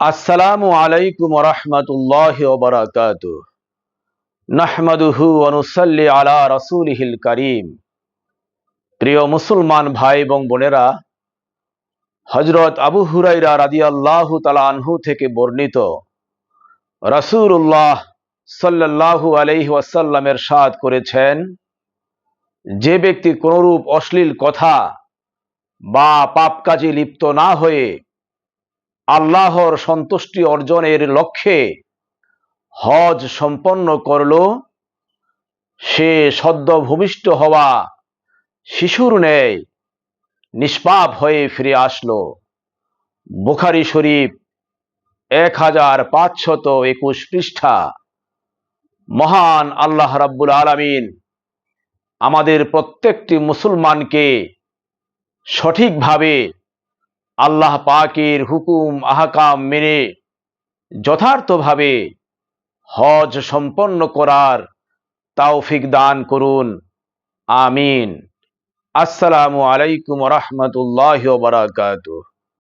আসসালামু আলাইকুম রহমতুল্লাহ ওবরাকাত নাহমাদুহু আলা করিম। প্রিয় মুসলমান ভাই এবং বোনেরা হজরত আবু হুরাইরা রাদিয়াল্লাহু তালা আনহু থেকে বর্ণিত রসুল্লাহ সাল্লাল্লাহু আলাইহি ওয়াসাল্লামের সাদ করেছেন, যে ব্যক্তি কোনরূপ অশ্লীল কথা বা পাপ কাজে লিপ্ত না হয়ে আল্লাহর সন্তুষ্টি অর্জনের লক্ষ্যে হজ সম্পন্ন করল। সে সদ্য ভূমিষ্ঠ হওয়া শিশুর ন্যায় নিষ্পাপ হয়ে ফিরে আসলো। বুখারি শরীফ এক হাজার পাঁচশত একুশ পৃষ্ঠা। মহান আল্লাহ রাব্বুল আলামিন আমাদের প্রত্যেকটি মুসলমানকে সঠিকভাবে আল্লাহ পাকের হুকুম, আহকাম মেনে যথার্থভাবে হজ সম্পন্ন করার তাওফিক দান করুন। আমিন। আসসালামু আলাইকুম রহমতুল্লাহ বারাকাতুহ।